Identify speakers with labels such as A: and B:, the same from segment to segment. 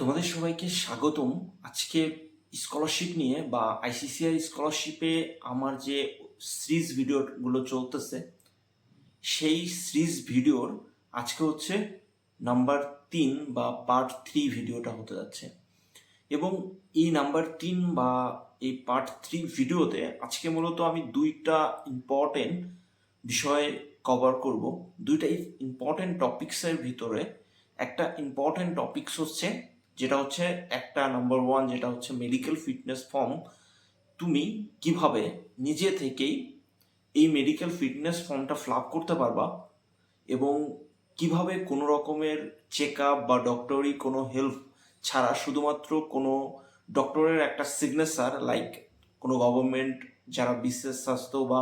A: তোমাদের সবাইকে স্বাগতম। আজকে স্কলারশিপ নিয়ে বা আইসিসিআই স্কলারশিপে আমার যে সিরিজ ভিডিওগুলো চলতেছে, সেই সিরিজ ভিডিওর আজকে হচ্ছে নাম্বার তিন বা পার্ট থ্রি ভিডিওটা হতে যাচ্ছে। এবং এই নাম্বার তিন বা এই পার্ট থ্রি ভিডিওতে আজকে মূলত আমি দুইটা ইম্পর্টেন্ট বিষয় কভার করব। দুইটা ইম্পর্টেন্ট টপিক্সের ভিতরে। একটা ইম্পর্টেন্ট টপিক্স হচ্ছে যেটা হচ্ছে একটা নাম্বার ওয়ান যেটা হচ্ছে মেডিকেল ফিটনেস ফর্ম তুমি কীভাবে নিজে থেকেই এই মেডিকেল ফিটনেস ফর্মটা ফ্লাপ করতে পারবা এবং কীভাবে কোনো রকমের চেক আপ বা ডক্টরি কোনো হেল্প ছাড়া শুধুমাত্র কোনো ডক্টরের একটা সিগনেচার লাইক কোনো গভর্নমেন্ট যারা বিশেষ স্বাস্থ্য বা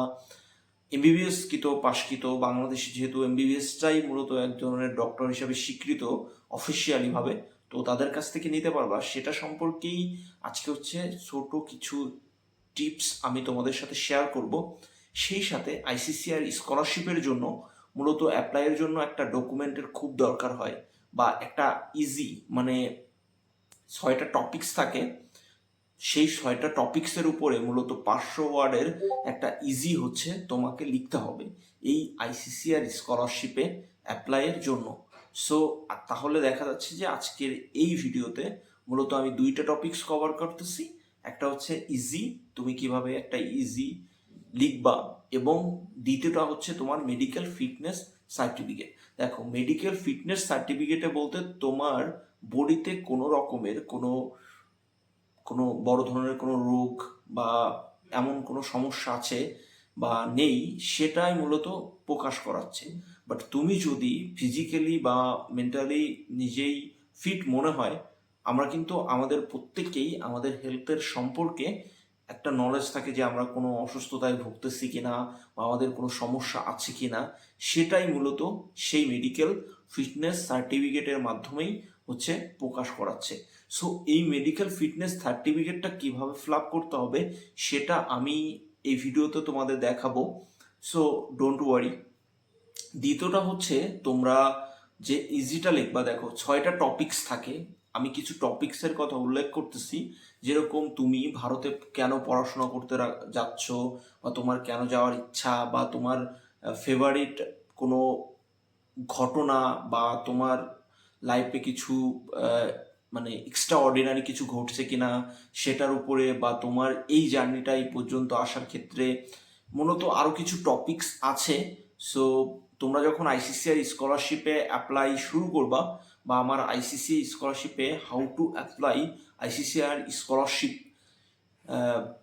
A: এমবিবিএস কৃত পাশকৃত, বাংলাদেশে যেহেতু এমবিবিএসটাই মূলত এক ধরনের ডক্টর হিসাবে স্বীকৃত অফিসিয়ালি ভাবে তো তাদের কাছ থেকে নিতে পারবা। সেটা সম্পর্কেই আজকে হচ্ছে ছোট কিছু টিপস আমি তোমাদের সাথে শেয়ার করব। সেই সাথে আইসিসিআর স্কলারশিপের জন্য মূলত অ্যাপ্লাইয়ের জন্য একটা ডকুমেন্টের খুব দরকার হয় বা একটা ইজি মানে ছয়টা টপিকস থাকে। সেই ছয়টা টপিক্সের উপরে মূলত পাঁচশো ওয়ার্ডের একটা ইজি হচ্ছে তোমাকে লিখতে হবে এই আইসিসিআর স্কলারশিপে অ্যাপ্লাইয়ের জন্য। সো তাহলে দেখা যাচ্ছে যে আজকের এই ভিডিওতে মূলত আমি দুইটা টপিকস কভার করতেছি। একটা হচ্ছে ইজি তুমি কীভাবে একটা ইজি লিখবা এবং দ্বিতীয়টা হচ্ছে তোমার মেডিকেল ফিটনেস সার্টিফিকেট দেখো মেডিকেল ফিটনেস সার্টিফিকেটে বলতে তোমার বডিতে কোনো রকমের কোনো কোনো বড় ধরনের কোনো রোগ বা এমন কোনো সমস্যা আছে বা নেই, সেটাই মূলত প্রকাশ করাচ্ছে। বাট তুমি যদি ফিজিক্যালি বা মেন্টালি নিজেই ফিট মনে হয়, আমরা কিন্তু আমাদের প্রত্যেককেই আমাদের হেলথের সম্পর্কে একটা নলেজ থাকে যে আমরা কোনো অসুস্থতায় ভুগতেছি কিনা বা আমাদের কোনো সমস্যা আছে কিনা, সেটাই মূলত সেই মেডিকেল ফিটনেস সার্টিফিকেটের মাধ্যমেই হচ্ছে প্রকাশ করাচ্ছে। সো এই মেডিকেল ফিটনেস সার্টিফিকেটটা কীভাবে ফিল করতে হবে, সেটা আমি এই ভিডিওতে তোমাদের দেখাবো। সো ডোন্ট ওয়ারি দ্বিতীয়টা হচ্ছে তোমরা যে ইজিটা লিখবা, দেখো, ছয়টা টপিকস থাকে। আমি কিছু টপিক্সের কথা উল্লেখ করতেছি। যেরকম তুমি ভারতে কেন পড়াশোনা করতে যাচ্ছ বা তোমার কেন যাওয়ার ইচ্ছা বা তোমার ফেভারিট কোনো ঘটনা বা তোমার লাইফে কিছু মানে এক্সট্রা অর্ডিনারি কিছু ঘটছে কিনা সেটার উপরে বা তোমার এই জার্নিটা এই পর্যন্ত আসার ক্ষেত্রে মূলত আরও কিছু টপিকস আছে। সো তোমরা যখন আইসিসিআর স্কলারশিপে অ্যাপ্লাই শুরু করবা বা আমার ICCR স্কলারশিপে how to apply ICCR scholarship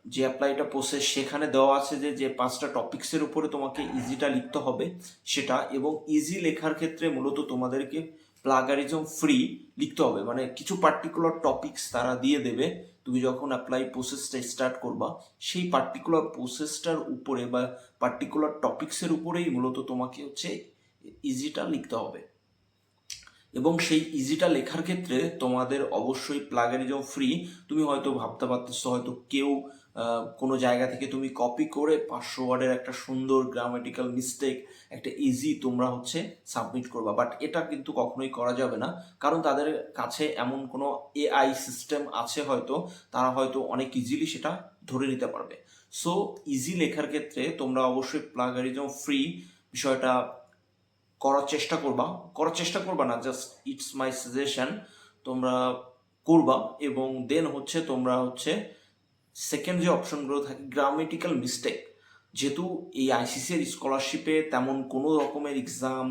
A: যে অ্যাপ্লাইটা প্রসেস সেখানে দেওয়া আছে যে যে পাঁচটা টপিক্সের উপরে তোমাকে ইজিটা লিখতে হবে সেটা এবং ইজি লেখার ক্ষেত্রে মূলত তোমাদেরকে প্লাগারিজম ফ্রি লিখতে হবে। মানে কিছু পার্টিকুলার টপিকস তারা দিয়ে দেবে। তুমি যখন অ্যাপ্লাই প্রসেসটা স্টার্ট করবা, সেই পার্টিকুলার প্রসেসটার উপরে বা পার্টিকুলার টপিক্সের উপরেই মূলত তোমাকে হচ্ছে ইজিটা লিখতে হবে। এবং সেই ইজিটা লেখার ক্ষেত্রে তোমাদের অবশ্যই প্লাগারিজম ফ্রি তুমি হয়তো ভাবতে পারতেছো, হয়তো কেউ কোনো জায়গা থেকে তুমি কপি করে পাঁচশো ওয়ার্ডের একটা সুন্দর গ্রামাটিক্যাল মিস্টেক একটা ইজি তোমরা হচ্ছে সাবমিট করবা। বাট এটা কিন্তু কখনোই করা যাবে না। কারণ তাদের কাছে এমন কোনো এআই সিস্টেম আছে হয়তো, তারা হয়তো অনেক ইজিলি সেটা ধরে নিতে পারবে। সো ইজি লেখার ক্ষেত্রে তোমরা অবশ্যই প্লাগারিজম ফ্রি বিষয়টা করার চেষ্টা করবা। করার চেষ্টা করবা না জাস্ট ইটস মাই সাজেশন তোমরা করবা এবং দেন হচ্ছে তোমরা হচ্ছে সেকেন্ড যে অপশনগুলো থাকে গ্রামেটিক্যাল মিস্টেক যেহেতু এই আইসিসির স্কলারশিপে তেমন কোনো রকমের এক্সাম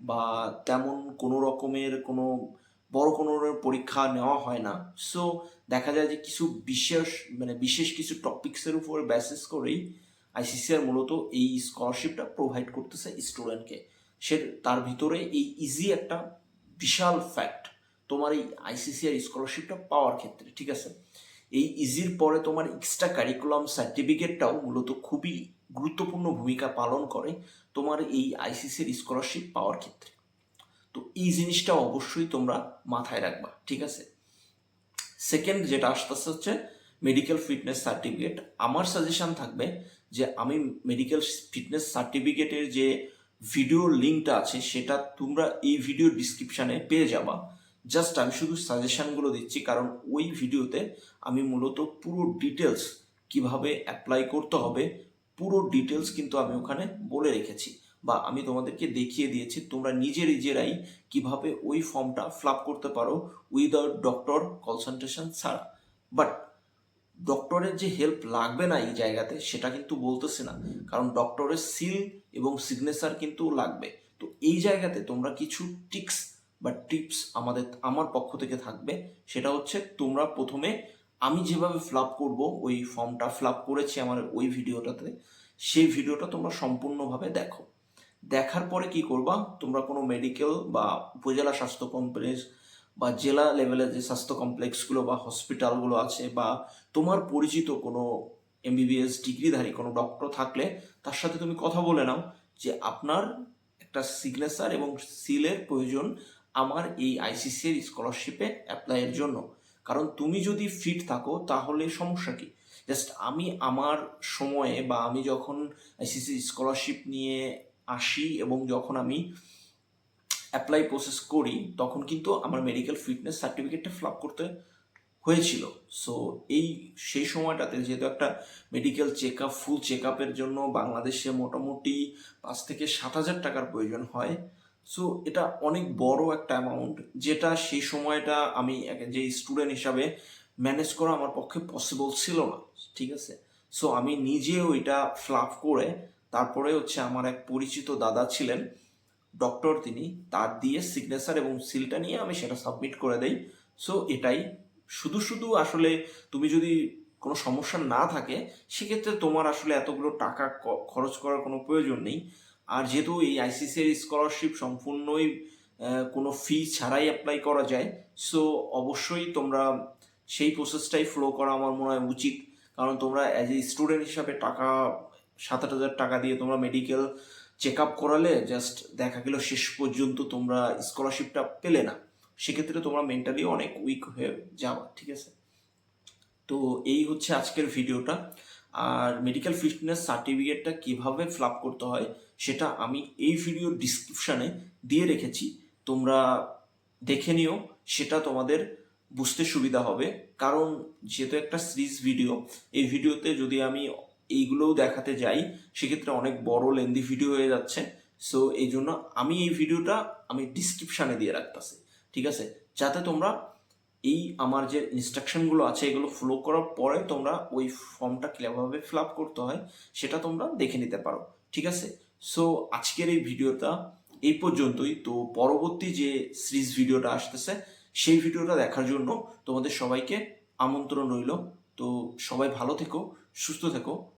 A: বা তেমন কোনো রকমের কোনো বড় কোনো পরীক্ষা নেওয়া হয় না। সো দেখা যায় যে কিছু বিশেষ মানে বিশেষ কিছু টপিক্সের উপর বেসিস করেই আইসিসিআর মূলত এই স্কলারশিপটা প্রোভাইড করতেছে স্টুডেন্টকে সে তার ভিতরে এই ইজি একটা বিশাল ফ্যাক্ট তোমার এই আইসিসিআর স্কলারশিপটা পাওয়ার ক্ষেত্রে, ঠিক আছে? এই ইজির পরে তোমার এক্সট্রা কারিকুলাম সার্টিফিকেটটাও মূলত খুবই গুরুত্বপূর্ণ ভূমিকা পালন করে তোমার এই আইসিসির স্কলারশিপ পাওয়ার ক্ষেত্রে। তো এই জিনিসটা অবশ্যই তোমরা মাথায় রাখবা, ঠিক আছে? সেকেন্ড যেটা আসতেছে হচ্ছে মেডিকেল ফিটনেস সার্টিফিকেট আমার সাজেশন থাকবে যে আমি মেডিকেল ফিটনেস সার্টিফিকেটের যে ভিডিও লিঙ্কটা আছে, সেটা তোমরা এই ভিডিও ডিসক্রিপশানে পেয়ে যাবা। জাস্ট আমি শুধু সাজেশনগুলো দিচ্ছি, কারণ ওই ভিডিওতে আমি মূলত পুরো ডিটেলস কীভাবে অ্যাপ্লাই করতে হবে, পুরো ডিটেলস কিন্তু আমি ওখানে বলে রেখেছি বা আমি তোমাদেরকে দেখিয়ে দিয়েছি, তোমরা নিজে নিজেরাই কীভাবে ওই ফর্মটা ফ্লাপ করতে পারো উইদাউট ডক্টর কনসালটেশন ছাড়া। বাট ডক্টরের যে হেল্প লাগবে না এই জায়গাতে, সেটা কিন্তু বলতেছে না। কারণ ডক্টরের সিল এবং সিগনেচার কিন্তু লাগবে। তো এই জায়গাতে তোমরা কিছু টিক্স বা টিপস আমাদের, আমার পক্ষ থেকে থাকবে। সেটা হচ্ছে তোমরা প্রথমে আমি যেভাবে ফ্লাপ করব, ওই ফর্মটা ফ্লাপ করেছি আমার ওই ভিডিওটাতে, সেই ভিডিওটা তোমরা সম্পূর্ণভাবে দেখো। দেখার পরে কি করবা, তোমরা কোনো মেডিকেল বা উপজেলা স্বাস্থ্য কমপ্লেক্স বা জেলা লেভেলের যে স্বাস্থ্য কমপ্লেক্সগুলো বা হসপিটালগুলো আছে বা তোমার পরিচিত কোনো এমবিবিএস ডিগ্রিধারী, কোনো ডক্টর থাকলে তার সাথে তুমি কথা বলে নাও যে আপনার একটা সিগনেচার এবং সিলের প্রয়োজন আমার এই আইসিসির স্কলারশিপে অ্যাপ্লাইয়ের জন্য। কারণ তুমি যদি ফিট থাকো, তাহলে সমস্যা কি? জাস্ট আমি আমার সময়ে বা আমি যখন আইসিসি স্কলারশিপ নিয়ে আসি এবং যখন আমি অ্যাপ্লাই প্রসেস করি, তখন কিন্তু আমার মেডিকেল ফিটনেস সার্টিফিকেটটা ফ্লাপ করতে হয়েছিল। সো এই সেই সময়টাতে যেহেতু একটা medical check up full check আপের জন্য বাংলাদেশে মোটামুটি পাঁচ থেকে সাত হাজার টাকার প্রয়োজন হয় সো এটা অনেক বড় একটা অ্যামাউন্ট যেটা সেই সময়টা আমি যে স্টুডেন্ট হিসাবে ম্যানেজ করা আমার পক্ষে পসিবল ছিল না, ঠিক আছে? সো আমি নিজে ওইটা ফ্লাপ করে তারপরে হচ্ছে আমার এক পরিচিত দাদা ছিলেন ডক্টর তিনি, তার দিয়ে সিগনেচার এবং সিলটা নিয়ে আমি সেটা সাবমিট করে দেই। সো এটাই। শুধু শুধু আসলে তুমি যদি কোনো সমস্যা না থাকে, সেক্ষেত্রে তোমার আসলে এতগুলো টাকা খরচ করার কোনো প্রয়োজন নেই। আর যেহেতু এই আইসিসিআই স্কলারশিপ সম্পূর্ণই কোনো ফি ছাড়াই অ্যাপ্লাই করা যায় সো অবশ্যই তোমরা সেই প্রসেসটাই ফলো করা আমার মনে হয় উচিত। কারণ তোমরা অ্যাজ এ স্টুডেন্ট হিসাবে টাকা সাত আট হাজার টাকা দিয়ে তোমরা মেডিকেল চেক আপ করালে জাস্ট দেখা গেল শেষ পর্যন্ত তোমরা স্কলারশিপটা পেলে না। সেক্ষেত্রে তোমরা মেন্টালি অনেক উইক হয়ে যাওয়া ঠিক আছে? তো এই হচ্ছে আজকের ভিডিওটা আর মেডিকেল ফিটনেস সার্টিফিকেটটা কীভাবে ফিল করতে হয়, সেটা আমি এই ভিডিওর ডিসক্রিপশানে দিয়ে রেখেছি। তোমরা দেখে নিও, সেটা তোমাদের বুঝতে সুবিধা হবে। কারণ যেহেতু একটা সিরিজ ভিডিও এই ভিডিওতে যদি আমি এইগুলোও দেখাতে যাই, সেক্ষেত্রে অনেক বড় লেন্দি ভিডিও হয়ে যাচ্ছে। সো এই জন্য আমি এই ভিডিওটা আমি ডিসক্রিপশানে দিয়ে রাখতেছি। ঠিক আছে? যাতে তোমরা এই আমার যে ইনস্ট্রাকশনগুলো আছে, এগুলো ফলো করার পরে তোমরা ওই ফর্মটা কীভাবে ফিল আপ করতে হয়, সেটা তোমরা দেখে নিতে পারো, ঠিক আছে? সো আজকের এই ভিডিওটা এই পর্যন্তই। তো পরবর্তী যে সিরিজ ভিডিওটা আসতেছে, সেই ভিডিওটা দেখার জন্য তোমাদের সবাইকে আমন্ত্রণ রইল। তো সবাই ভালো থেকো, সুস্থ থেকো।